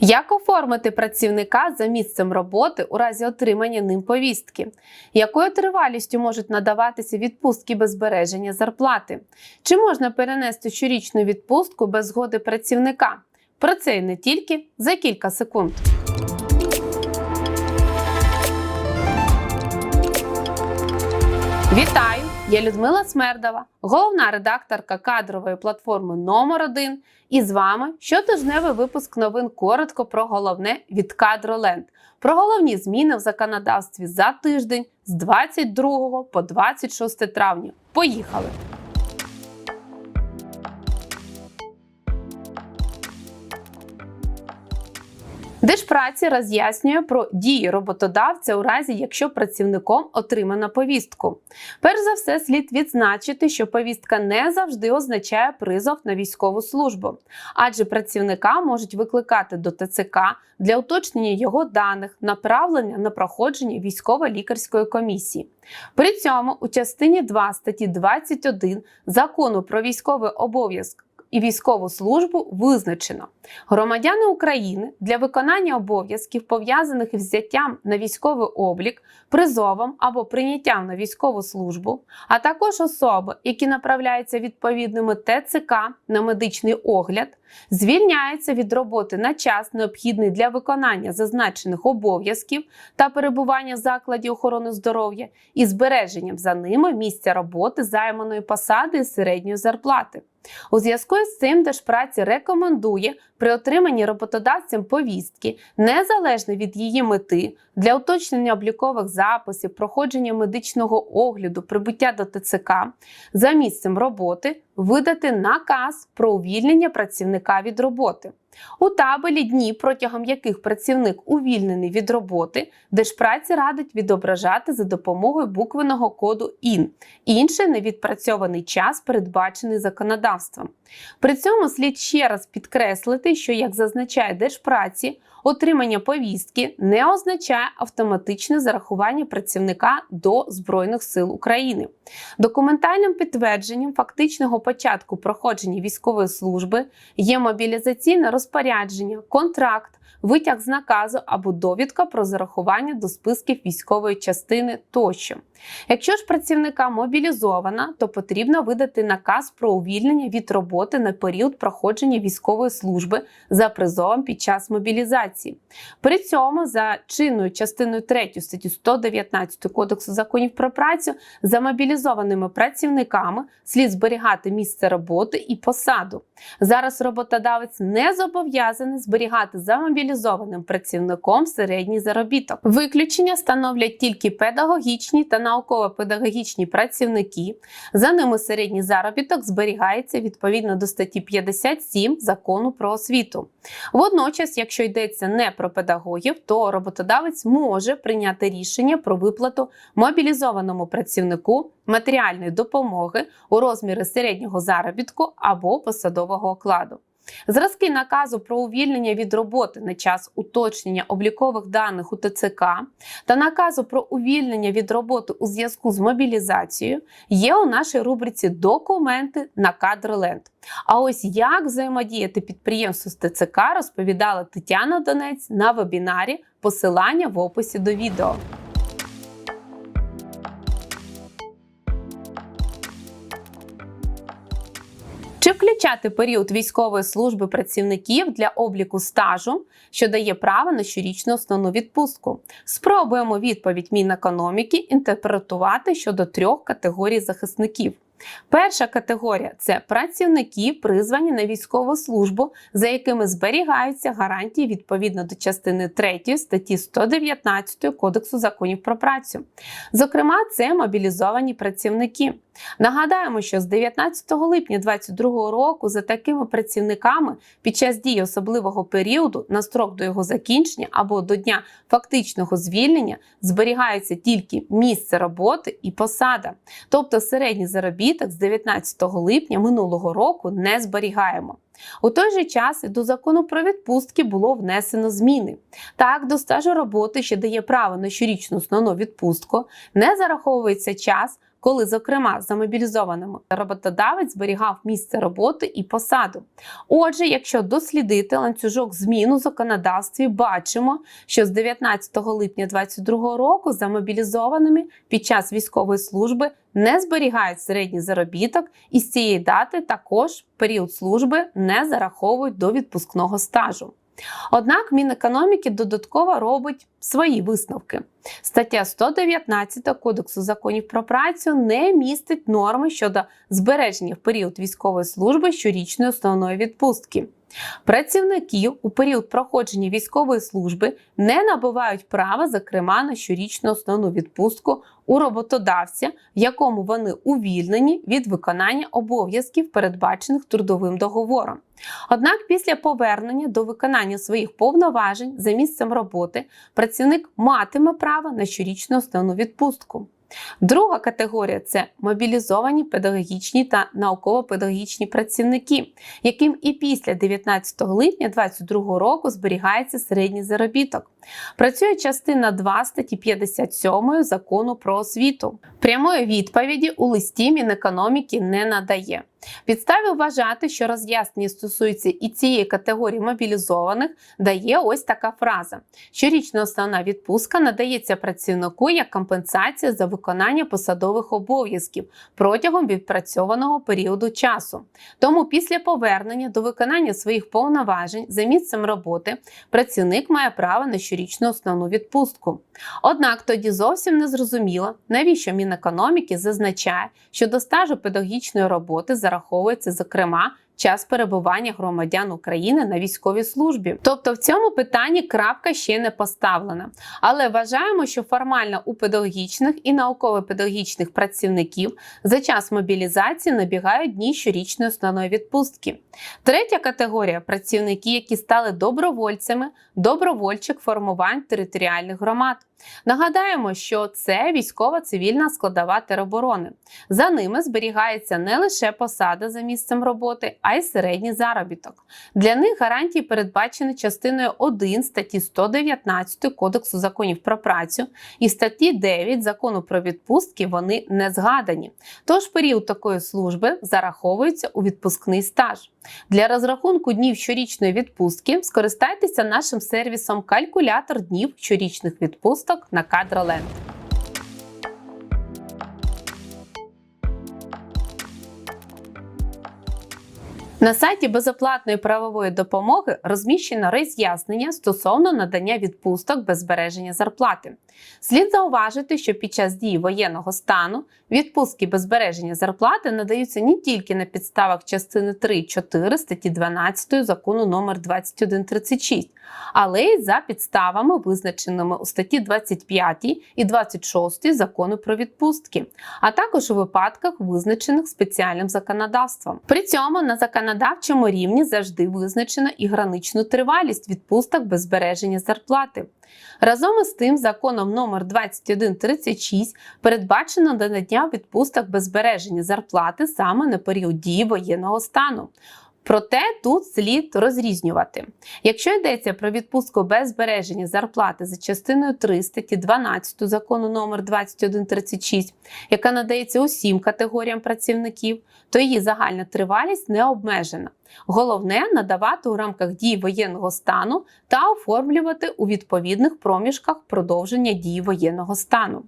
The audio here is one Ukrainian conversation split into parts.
Як оформити працівника за місцем роботи у разі отримання ним повістки? Якою тривалістю можуть надаватися відпустки без збереження зарплати? Чи можна перенести щорічну відпустку без згоди працівника? Про це і не тільки за кілька секунд. Вітаю! Я Людмила Смердова, головна редакторка кадрової платформи номер 1 І з вами щотижневий випуск новин коротко про головне від Кадроленд, про головні зміни в законодавстві за тиждень з 22 по 26 травня. Поїхали! Держпраці роз'яснює про дії роботодавця у разі, якщо працівником отримана повістку. Перш за все, слід відзначити, що повістка не завжди означає призов на військову службу, адже працівника можуть викликати до ТЦК для уточнення його даних, направлення на проходження військово-лікарської комісії. При цьому у частині 2 статті 21 закону про військовий обов'язок і військову службу визначено громадяни України для виконання обов'язків, пов'язаних із взяттям на військовий облік, призовом або прийняттям на військову службу, а також особи, які направляються відповідними ТЦК на медичний огляд, звільняються від роботи на час, необхідний для виконання зазначених обов'язків та перебування в закладі охорони здоров'я і збереженням за ними місця роботи займаної посади і середньої зарплати. У зв'язку з цим Держпраці рекомендує при отриманні роботодавцям повістки, незалежно від її мети, для уточнення облікових записів, проходження медичного огляду, прибуття до ТЦК за місцем роботи видати наказ про увільнення працівника від роботи. У табелі дні, протягом яких працівник увільнений від роботи, Держпраці радить відображати за допомогою буквеного коду ІН, інший невідпрацьований час, передбачений законодавством. При цьому слід ще раз підкреслити, що, як зазначає Держпраці, отримання повістки не означає автоматичне зарахування працівника до Збройних сил України. Документальним підтвердженням фактичного початку проходження військової служби є мобілізаційне розпорядження, контракт, витяг з наказу або довідка про зарахування до списків військової частини тощо. Якщо ж працівника мобілізована, то потрібно видати наказ про увільнення від роботи на період проходження військової служби за призовом під час мобілізації. При цьому за чинною частиною 3 статті 119 Кодексу законів про працю за мобілізованими працівниками слід зберігати місце роботи і посаду. Зараз роботодавець не зобов'язаний зберігати за мобілізованим працівником середній заробіток. Виключення становлять тільки педагогічні та науково-педагогічні працівники. За ними середній заробіток зберігається відповідно до статті 57 закону про освіту. Водночас, якщо йдеться не про педагогів, то роботодавець може прийняти рішення про виплату мобілізованому працівнику матеріальної допомоги у розмірі середнього заробітку або посадового окладу. Зразки наказу про увільнення від роботи на час уточнення облікових даних у ТЦК та наказу про увільнення від роботи у зв'язку з мобілізацією є у нашій рубриці Документи на кадроленд. А ось як взаємодіяти підприємству з ТЦК розповідала Тетяна Донець на вебінарі. Посилання в описі до відео. Чи включати період військової служби працівників для обліку стажу, що дає право на щорічну основну відпустку? Спробуємо відповідь Мінекономіки інтерпретувати щодо трьох категорій захисників. Перша категорія це працівники, призвані на військову службу, за якими зберігаються гарантії відповідно до частини 3 статті 119 Кодексу законів про працю. Зокрема, це мобілізовані працівники. Нагадаємо, що з 19 липня 2022 року за такими працівниками під час дії особливого періоду на строк до його закінчення або до дня фактичного звільнення зберігається тільки місце роботи і посада, тобто середній заробіток з 19 липня минулого року не зберігаємо. У той же час і до закону про відпустки було внесено зміни. Так, до стажу роботи, що дає право на щорічну основну відпустку, не зараховується час, коли, зокрема, за мобілізованими роботодавець зберігав місце роботи і посаду. Отже, якщо дослідити ланцюжок змін у законодавстві, бачимо, що з 19 липня 2022 року за мобілізованими під час військової служби не зберігають середній заробіток, і з цієї дати також період служби не зараховують до відпускного стажу. Однак Мінекономіки додатково робить свої висновки. Стаття 119 Кодексу законів про працю не містить норми щодо збереження в період військової служби щорічної основної відпустки. Працівники у період проходження військової служби не набувають права, зокрема, на щорічну основну відпустку у роботодавця, в якому вони увільнені від виконання обов'язків, передбачених трудовим договором. Однак після повернення до виконання своїх повноважень за місцем роботи працівник матиме право на щорічну основну відпустку. Друга категорія це мобілізовані педагогічні та науково-педагогічні працівники, яким і після 19 липня 2022 року зберігається середній заробіток. Працює частина 2 статті 57 закону про освіту. Прямої відповіді у листі Мінекономіки не надає. Підстави вважати, що роз'яснення стосується і цієї категорії мобілізованих, дає ось така фраза: щорічна основна відпустка надається працівнику як компенсація за виконання посадових обов'язків протягом відпрацьованого періоду часу. Тому після повернення до виконання своїх повноважень за місцем роботи працівник має право на щорічну основну відпустку. Однак тоді зовсім не зрозуміло, навіщо Мінекономіки зазначає, що до стажу педагогічної роботи зараховується зокрема час перебування громадян України на військовій службі. Тобто в цьому питанні крапка ще не поставлена. Але вважаємо, що формально у педагогічних і науково-педагогічних працівників за час мобілізації набігають дні щорічної основної відпустки. Третя категорія працівники, які стали добровольцями добровольчих формувань територіальних громад. Нагадаємо, що це військова цивільна складова тероборони. За ними зберігається не лише посада за місцем роботи, а й середній заробіток. Для них гарантії передбачені частиною 1 статті 119 Кодексу законів про працю і статті 9 закону про відпустки вони не згадані. Тож період такої служби зараховується у відпускний стаж. Для розрахунку днів щорічної відпустки скористайтеся нашим сервісом Калькулятор днів щорічних відпусток на Кадроленд. На сайті безоплатної правової допомоги розміщено роз'яснення стосовно надання відпусток без збереження зарплати. Слід зауважити, що під час дії воєнного стану відпустки без збереження зарплати надаються не тільки на підставах частини 3-4 статті 12 закону номер 2136, але й за підставами, визначеними у статті 25 і 26 закону про відпустки, а також у випадках, визначених спеціальним законодавством. При цьому на законодавчому рівні завжди визначено і граничну тривалість відпусток без збереження зарплати. Разом із тим, законом номер 2136 передбачено надання відпусток без збереження зарплати саме на період дії воєнного стану. Проте тут слід розрізнювати. Якщо йдеться про відпустку без збереження зарплати за частиною 3 статті 12 закону номер 2136, яка надається усім категоріям працівників, то її загальна тривалість не обмежена. Головне надавати у рамках дії воєнного стану та оформлювати у відповідних проміжках продовження дії воєнного стану.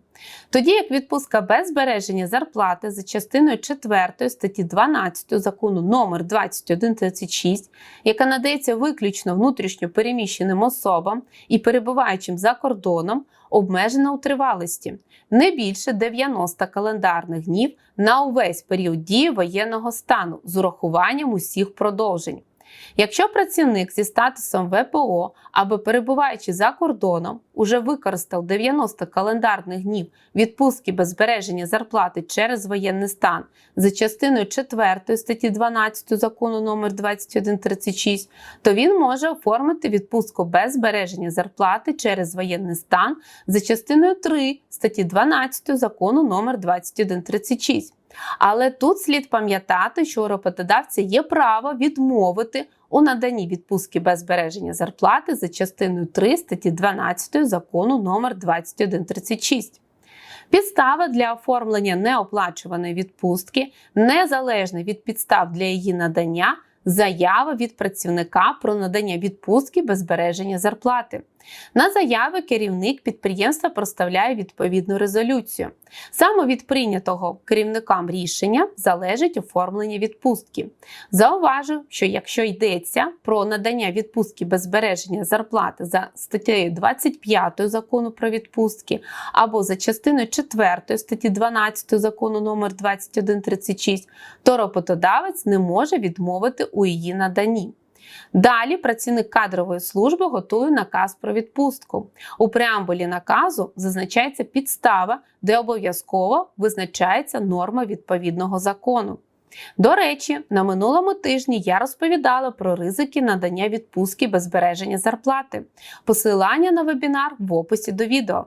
Тоді як відпустка без збереження зарплати за частиною 4 статті 12 закону номер 2136, яка надається виключно внутрішньо переміщеним особам і перебуваючим за кордоном, обмежена у тривалості не більше 90 календарних днів на увесь період дії воєнного стану з урахуванням усіх продовжень. Якщо працівник зі статусом ВПО або перебуваючи за кордоном уже використав 90 календарних днів відпустки без збереження зарплати через воєнний стан за частиною 4 статті 12 закону номер 2136, то він може оформити відпустку без збереження зарплати через воєнний стан за частиною 3 статті 12 закону номер 2136. Але тут слід пам'ятати, що у роботодавця є право відмовити у наданні відпустки без збереження зарплати за частиною 3 статті 12 закону номер 2136. Підстава для оформлення неоплачуваної відпустки незалежно від підстав для її надання. Заява від працівника про надання відпустки без збереження зарплати. На заяви керівник підприємства проставляє відповідну резолюцію. Саме від прийнятого керівникам рішення залежить оформлення відпустки. Зауважу, що якщо йдеться про надання відпустки без збереження зарплати за статтею 25 закону про відпустки або за частиною 4 статті 12 закону номер 2136, то роботодавець не може відмовити у її наданні. Далі працівник кадрової служби готує наказ про відпустку. У преамбулі наказу зазначається підстава, де обов'язково визначається норма відповідного закону. До речі, на минулому тижні я розповідала про ризики надання відпустки без збереження зарплати. Посилання на вебінар в описі до відео.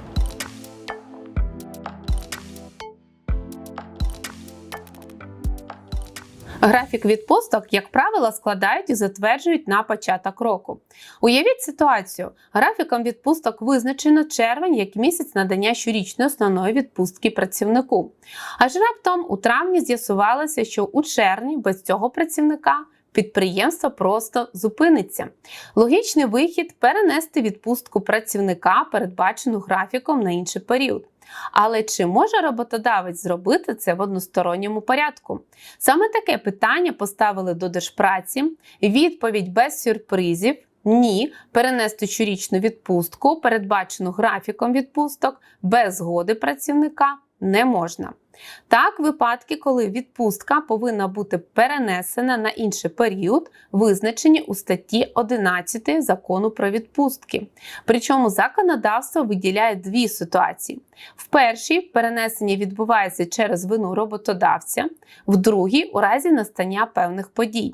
Графік відпусток, як правило, складають і затверджують на початок року. Уявіть ситуацію: графіком відпусток визначено червень як місяць надання щорічної основної відпустки працівнику. Аж раптом у травні з'ясувалося, що у червні без цього працівника. Підприємство просто зупиниться. Логічний вихід перенести відпустку працівника, передбачену графіком на інший період. Але чи може роботодавець зробити це в односторонньому порядку? Саме таке питання поставили до держпраці. Відповідь без сюрпризів. Ні, перенести щорічну відпустку, передбачену графіком відпусток, без згоди працівника не можна. Так, випадки, коли відпустка повинна бути перенесена на інший період, визначені у статті 11 закону про відпустки. Причому законодавство виділяє дві ситуації: в першій перенесення відбувається через вину роботодавця, в другій у разі настання певних подій.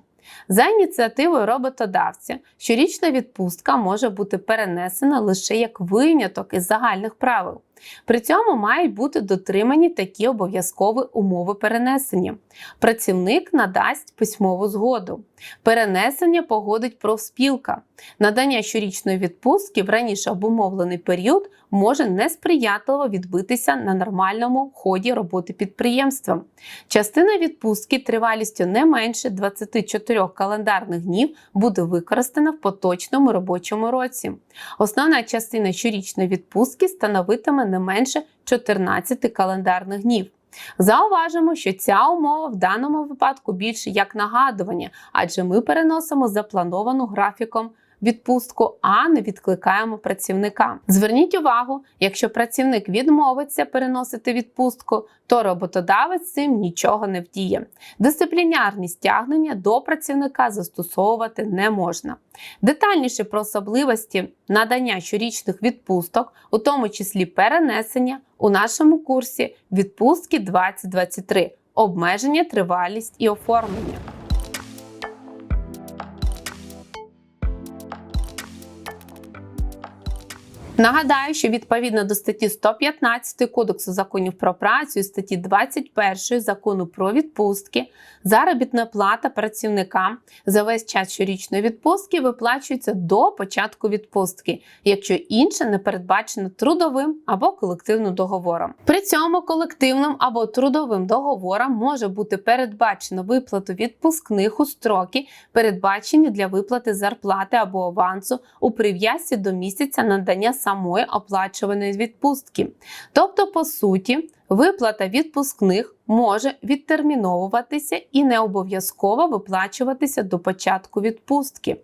За ініціативою роботодавця, щорічна відпустка може бути перенесена лише як виняток із загальних правил. При цьому мають бути дотримані такі обов'язкові умови перенесення. Працівник надасть письмову згоду. Перенесення погодить профспілка. Надання щорічної відпустки в раніше обумовлений період може несприятливо відбитися на нормальному ході роботи підприємства. Частина відпустки тривалістю не менше 24 календарних днів буде використана в поточному робочому році. Основна частина щорічної відпустки становитиме не менше 14 календарних днів. Зауважимо, що ця умова в даному випадку більше як нагадування, адже ми переносимо заплановану графіком відпустку, а не відкликаємо працівника. Зверніть увагу, якщо працівник відмовиться переносити відпустку, то роботодавець цим нічого не вдіє. Дисциплінарні стягнення до працівника застосовувати не можна. Детальніше про особливості надання щорічних відпусток, у тому числі перенесення, у нашому курсі відпустки 2023, обмеження, тривалість і оформлення. Нагадаю, що відповідно до статті 115 Кодексу законів про працю і статті 21 закону про відпустки, заробітна плата працівникам за весь час щорічної відпустки виплачується до початку відпустки, якщо інше не передбачено трудовим або колективним договором. При цьому колективним або трудовим договором може бути передбачено виплату відпускних у строки, передбачені для виплати зарплати або авансу у прив'язці до місяця надання самої оплачуваної відпустки. Тобто, по суті, виплата відпускних може відтерміновуватися і не обов'язково виплачуватися до початку відпустки.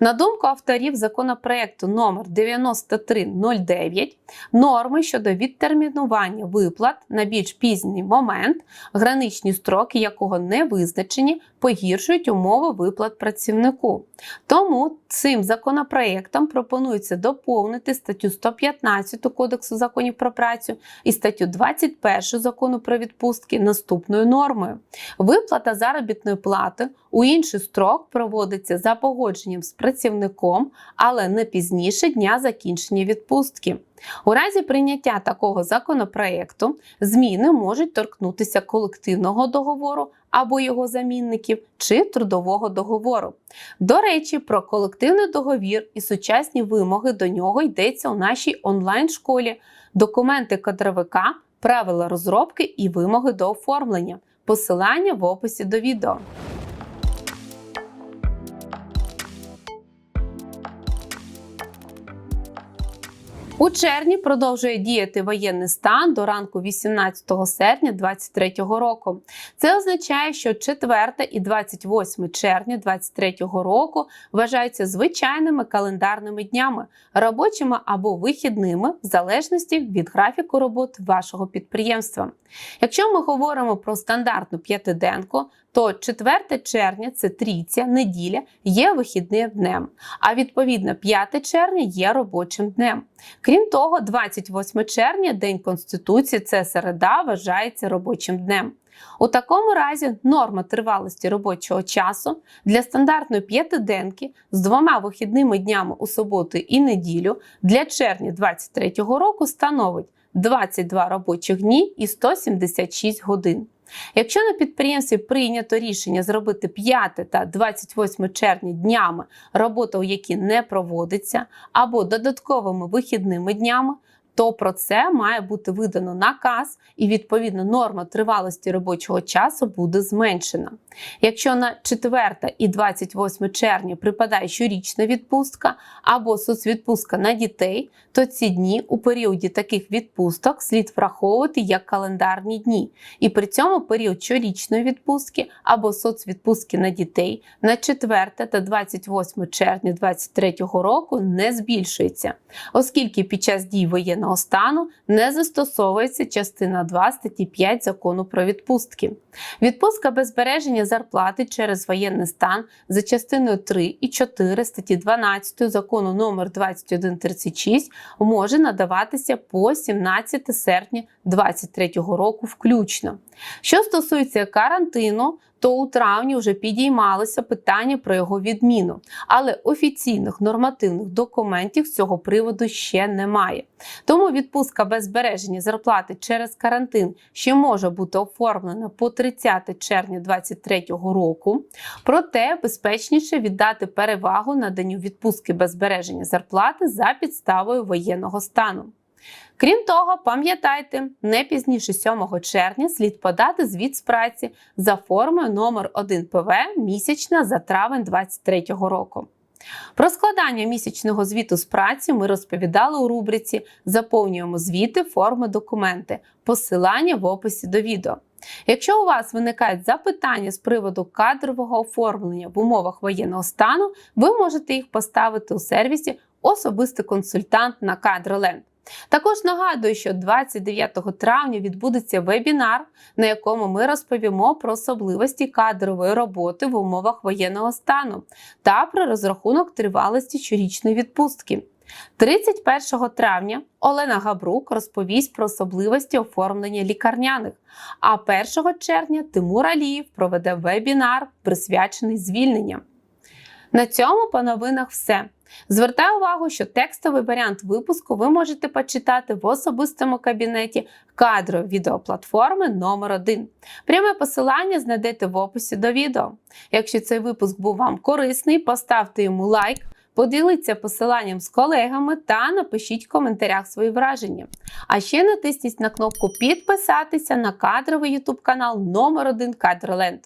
На думку авторів законопроекту номер 9309, норми щодо відтермінування виплат на більш пізній момент, граничні строки якого не визначені, погіршують умови виплат працівнику. Тому цим законопроектом пропонується доповнити статтю 115 Кодексу законів про працю і статтю 21 закону про відпустки наступною нормою. Виплата заробітної плати у інший строк проводиться за погодженням з працівником, але не пізніше дня закінчення відпустки. У разі прийняття такого законопроекту зміни можуть торкнутися колективного договору або його замінників чи трудового договору. До речі, про колективний договір і сучасні вимоги до нього йдеться у нашій онлайн-школі, документи кадровика, правила розробки і вимоги до оформлення. Посилання в описі до відео. У червні продовжує діяти воєнний стан до ранку 18 серпня 2023 року. Це означає, що 4 і 28 червня 2023 року вважаються звичайними календарними днями, робочими або вихідними, в залежності від графіку роботи вашого підприємства. Якщо ми говоримо про стандартну п'ятиденку, то 4 червня це трійця, неділя, є вихідним днем, а відповідно 5 червня є робочим днем. Крім того, 28 червня, День Конституції, це середа, вважається робочим днем. У такому разі норма тривалості робочого часу для стандартної п'ятиденки з двома вихідними днями у суботу і неділю для червня 2023 року становить 22 робочих дні і 176 годин. Якщо на підприємстві прийнято рішення зробити 5 та 28 червня днями, робота у які не проводиться, або додатковими вихідними днями, то про це має бути видано наказ, і відповідно норма тривалості робочого часу буде зменшена. Якщо на 4 і 28 червня припадає щорічна відпустка або соцвідпустка на дітей, то ці дні у періоді таких відпусток слід враховувати як календарні дні, і при цьому період щорічної відпустки або соцвідпустки на дітей на 4 та 28 червня 2023 року не збільшується, оскільки під час дій воєнного стану не застосовується частина 2 статті 5 закону про відпустки. Відпустка без збереження зарплати через воєнний стан за частиною 3 і 4 статті 12 закону номер 2136 може надаватися по 17 серпня 2023 року включно. Що стосується карантину, то у травні вже підіймалося питання про його відміну, але офіційних нормативних документів з цього приводу ще немає. Тому відпустка без збереження зарплати через карантин ще може бути оформлена по 30 червня 2023 року. Проте безпечніше віддати перевагу наданню відпустки без збереження зарплати за підставою воєнного стану. Крім того, пам'ятайте, не пізніше 7 червня слід подати звіт з праці за формою номер 1 ПВ місячна за травень 2023 року. Про складання місячного звіту з праці ми розповідали у рубриці Заповнюємо звіти, форми, документи, посилання в описі до відео. Якщо у вас виникають запитання з приводу кадрового оформлення в умовах воєнного стану, ви можете їх поставити у сервісі Особистий консультант на Кадроленд. Також нагадую, що 29 травня відбудеться вебінар, на якому ми розповімо про особливості кадрової роботи в умовах воєнного стану та про розрахунок тривалості щорічної відпустки. 31 травня Олена Габрук розповість про особливості оформлення лікарняних. А 1 червня Тимур Аліїв проведе вебінар, присвячений звільненням. На цьому по новинах все. Звертаю увагу, що текстовий варіант випуску ви можете почитати в особистому кабінеті кадру відеоплатформи номер 1 Пряме посилання знайдете в описі до відео. Якщо цей випуск був вам корисний, поставте йому лайк. Поділіться посиланням з колегами та напишіть в коментарях свої враження. А ще натисніть на кнопку підписатися на кадровий YouTube канал номер 1 Кадроленд.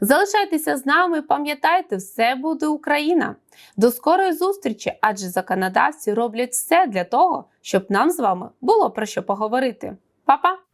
Залишайтеся з нами, пам'ятайте, все буде Україна. До скорої зустрічі, адже законодавці роблять все для того, щоб нам з вами було про що поговорити. Па-па!